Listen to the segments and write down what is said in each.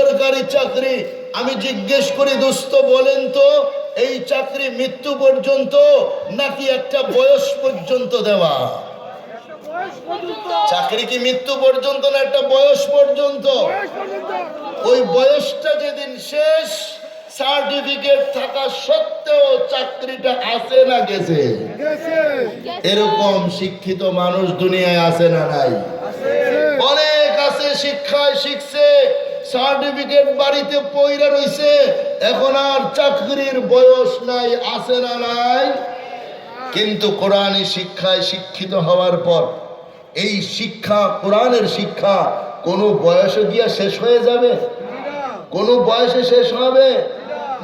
সরকারি চাকরি। আমি জিজ্ঞেস করি, দোস্ত, বলেন তো, এই চাকরি মৃত্যু পর্যন্ত নাকি একটা বয়স পর্যন্ত দেওয়া? চাকরি কি মৃত্যু পর্যন্ত না একটা বয়স পর্যন্ত? ওই বয়সটা যেদিন শেষ, সার্টিফিকেট থাকা সত্ত্বেও চাকরিটা আছে না গেছে? এরকম শিক্ষিত মানুষ দুনিয়ায় আছে না নাই? অনেক আছে, শিক্ষায় শিখছে সার্টিফিকেট বাড়িতে পইরা রইছে, এখন আর চাকরির বয়স নাই, আছে না নাই। কিন্তু কোরআনী শিক্ষায় শিক্ষিত হওয়ার পর, এই শিক্ষা, কোরআনের শিক্ষা কোনো বয়সে গিয়া শেষ হয়ে যাবে? কোনো বয়সে শেষ হবে?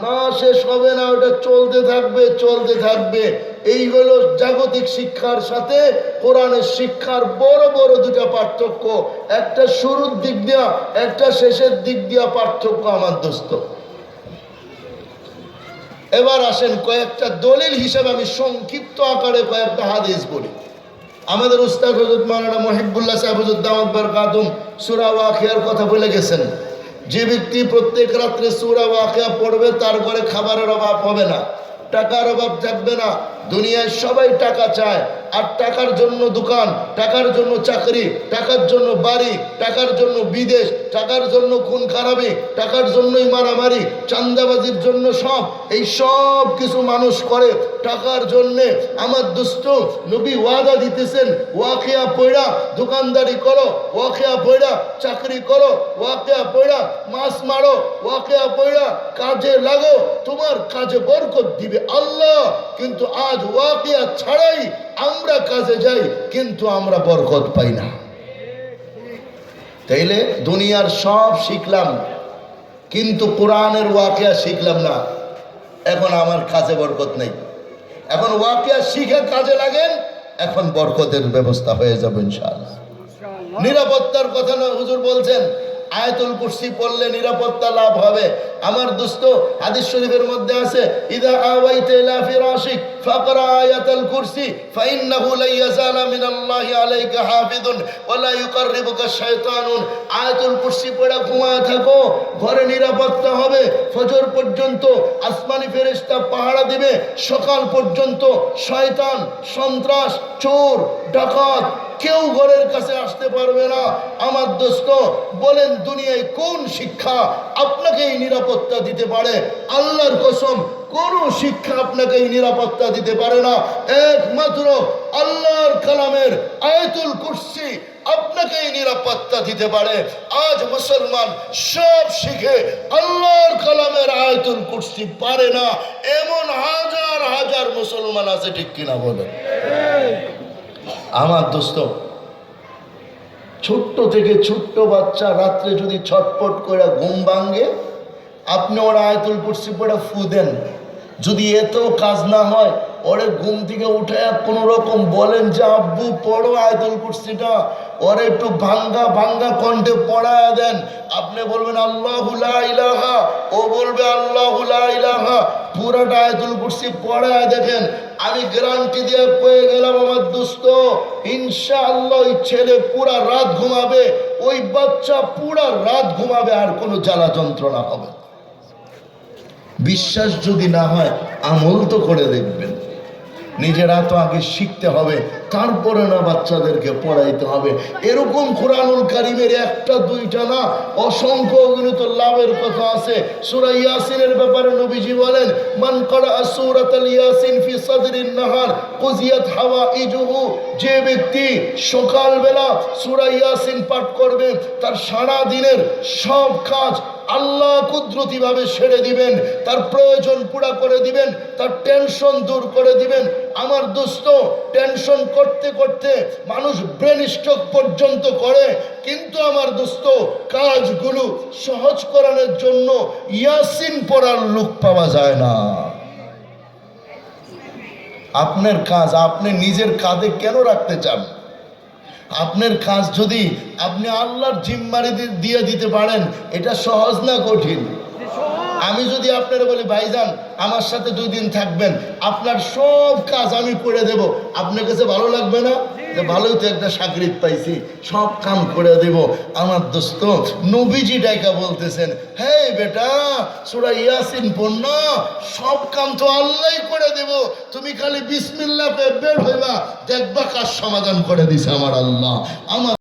না, শেষ হবে না, ওটা চলতে থাকবে চলতে থাকবে। এইগুলো জাগতিক শিক্ষার সাথে কোরআনের শিক্ষার বড় বড় দুটা পার্থক্য। একটা শুরুর দিক দিয়া, একটা শেষের দিক দিয়া পার্থক্য আমার দোস্ত। এবার আসেন কয়েকটা দলিল হিসাবে আমি সংক্ষিপ্ত আকারে কয়েকটা হাদিস বলি। আমাদের উস্তাদ হজরত মাওলানা মহিবুল্লাহ সাহেব হজরত দামদ বরকাতুম সুরা ওয়াকিয়ার কথা বলে গেছেন। যে ব্যক্তি প্রত্যেক রাত্রে সুরা ওয়াকিয়া পড়বে, তার ঘরে খাবারের অভাব হবে না, টাকার অভাব থাকবে না দুনিয়ায় সবাই টাকা চায়, আর টাকার জন্য দোকান, টাকার জন্য চাকরি, টাকার জন্য বাড়ি, টাকার জন্য বিদেশ, টাকার জন্য খুন খারাপি, টাকার জন্যই মারামারি চান্দাবাজির জন্য সব, এই সব কিছু মানুষ করে। টাকার জন্যে আমার দুষ্ট নবী ওয়াদা দিতেছেন, ওয়াকিয়া পয়ড়া দোকানদারি করো, ওয়াকিয়া পয়ড়া চাকরি করো, ওয়াকিয়া পয়ড়া মাছ মারো, ওয়াকিয়া পয়ড়া কাজে লাগো, তোমার কাজে বরকত দিবে আল্লাহ, কিন্তু আজ ওয়াকিয়া ছাড়াই আমরা কাজে যাই কিন্তু আমরা বরকত পাই না। তাইলে দুনিয়ার সব শিখলাম কিন্তু কোরআনের ওয়াকিয়া শিখলাম না। এখন আমার কাজে বরকত নেই। এখন ওয়াকিয়া শিখে কাজে লাগেন এখন বরকতের ব্যবস্থা হয়ে যাবে ইনশাআল্লাহ। নিরাপত্তার কথা না হুজুর বলছেন আয়াতুল কুরসি পড়লে নিরাপত্তা লাভ হবে। আমার দোস্ত, হাদিস শরীফের মধ্যে আছে, ইদা আওয়াইতা ইলা ফিরাশিক, ফাকরা আয়াতুল কুরসি, ফাইন্নাহু লা ইয়াজালা মিনাল্লাহি আলাইকা হাফিজুন ওয়া লা ইউকাররিবুকা শাইতানুন। আয়াতুল কুরসি পড়ে ঘুমায় থাকো, ঘরে নিরাপত্তা হবে। ফজর পর্যন্ত আসমানি ফেরেশতা পাহারা দিবে, সকাল পর্যন্ত শয়তান, সন্ত্রাস, চোর, ডাকাত কেউ ঘরের কাছে আসতে পারবে না। আমার দোস্ত, বলেন দুনিয়ায় কোন শিক্ষা আপনাকে এই নিরাপত্তা দিতে পারে? আল্লাহর কসম, কোন শিক্ষা আপনাকে এই নিরাপত্তা দিতে পারে না। একমাত্র আল্লাহর কালামের আয়তুল কুরসি আপনাকে এই নিরাপত্তা দিতে পারে। আজ মুসলমান সব শিখে আল্লাহর কালামের আয়তুল কুরসি পারে না। এমন হাজার হাজার মুসলমান আছে ঠিক কিনা বলেন? আমার দোস্ত, ছোট্ট থেকে ছোট্ট বাচ্চা রাত্রে যদি ছটপট করে ঘুম ভাঙ্গে আপনি ওরা আয়তুল কুরসি পড়ে ফু দেন। যদি এতেও কাজ না হয়, ওরে ঘুম থেকে উঠে কোনো রকম বলেন যে, আব্বু, পড়ো আয়তুল কুরসিটা। ওরে একটু ভাঙ্গা ভাঙ্গা কণ্ঠে পড়ায় দেন। আপনি বলবেন, আল্লাহ ইলাহা। ও বলবে, আল্লাহ ইলাহা। পুরাটা আয়তুল কুরসি পড়ায় দেখেন। আমি গ্যারান্টি দিয়ে পেয়ে গেলাম আমার দোস্ত। ইনশাআল্লাহ ওই ছেলে পুরা রাত ঘুমাবে। ওই বাচ্চা পুরা রাত ঘুমাবে আর কোনো জ্বালা যন্ত্রণা হবে বিশ্বাস যদি না হয়, আমল তো করে দেখবেন। নিজেরা তো আগে শিখতে হবে। তারপরে না বাচ্চাদেরকে পড়াইতে হবে। এরকম কোরআনুল কারিমের একটা, দুইটা না অসংখ্য অগণিত লাভের কথা আছে। সূরা ইয়াসিনের ব্যাপারে নবীজি বলেন, মান করা সূরাতাল ইয়াসিন ফি সাদরিন নাহার, কুজিয়াত হাওয়া ইজুহু যে ব্যক্তি সকালবেলা সূরা ইয়াসিন পাঠ করবে, তার সারা দিনের সব কাজ আল্লাহ কুদরতিভাবে সেরে দিবেন, তার প্রয়োজন পুরা করে দিবেন, তার টেনশন দূর করে দিবেন আমার দোস্ত টেনশন করতে করতে মানুষ ব্রেন স্ট্রোক পর্যন্ত করে, কিন্তু আমার দোস্ত কাজগুলো সহজ করানোর জন্য ইয়াসিন পড়ার লোক পাওয়া যায় না। আপনার কাজ আপনি নিজের কাঁধে কেন রাখতে চান? আপনার কাজ যদি আপনি আল্লাহর জিম্মারি দিয়ে দিতে পারেন, এটা সহজ না কঠিন? আমি যদি আপনারা বলি, ভাইজান আমার সাথে দুই দিন থাকবেন। আপনার সব কাজ আমি করে দেব। আপনার কাছে ভালো লাগবে না? যে ভালোই তো একটা সাকরিত পাইছি, সব কাম করে দেব। আমার দোস্ত, নবীজি ডাইকা বলতেছেন, হে বেটা, সুরা ইয়াসিন না, সব কাম তো আল্লাহই করে দেব। তুমি খালি বিসমিল্লা বের হইবা, দেখবা কাজ সমাধান করে দিছে আমার আল্লাহ। আমার